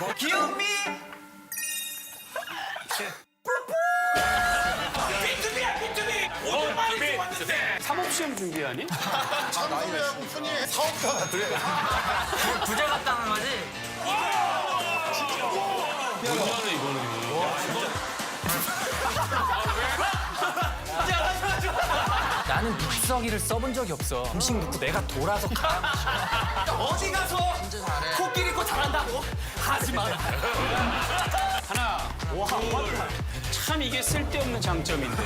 뭐, 귀요미 사업 어, 시험 준비하니? 참고하고 흔히 사업가 같더래. 부자 같다는 거지? 뭐하네 이거는. 나는 믹서기를 써본 적이 없어. 음식 넣고 내가 돌아서 가. 어디 가서 진짜 잘해. 하지 마라. 하나, 둘. 참 이게 쓸데없는 장점인데.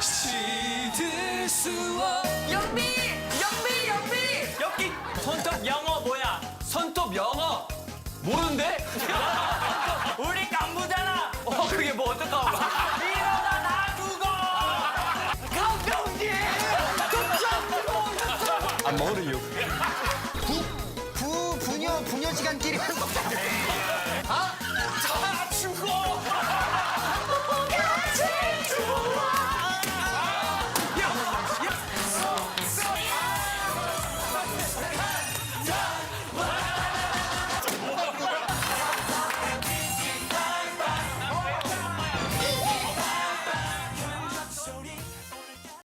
시들 수 없. 연비! 연비! 연비! 여기 손톱 영어 뭐야? 손톱 영어 모르는데? 우리 간부잖아. 어 그게 뭐 어떡하? 이러다 나 죽어. 강병기. 안 먹으려. 부, 부녀, 부녀지간끼리 하는 거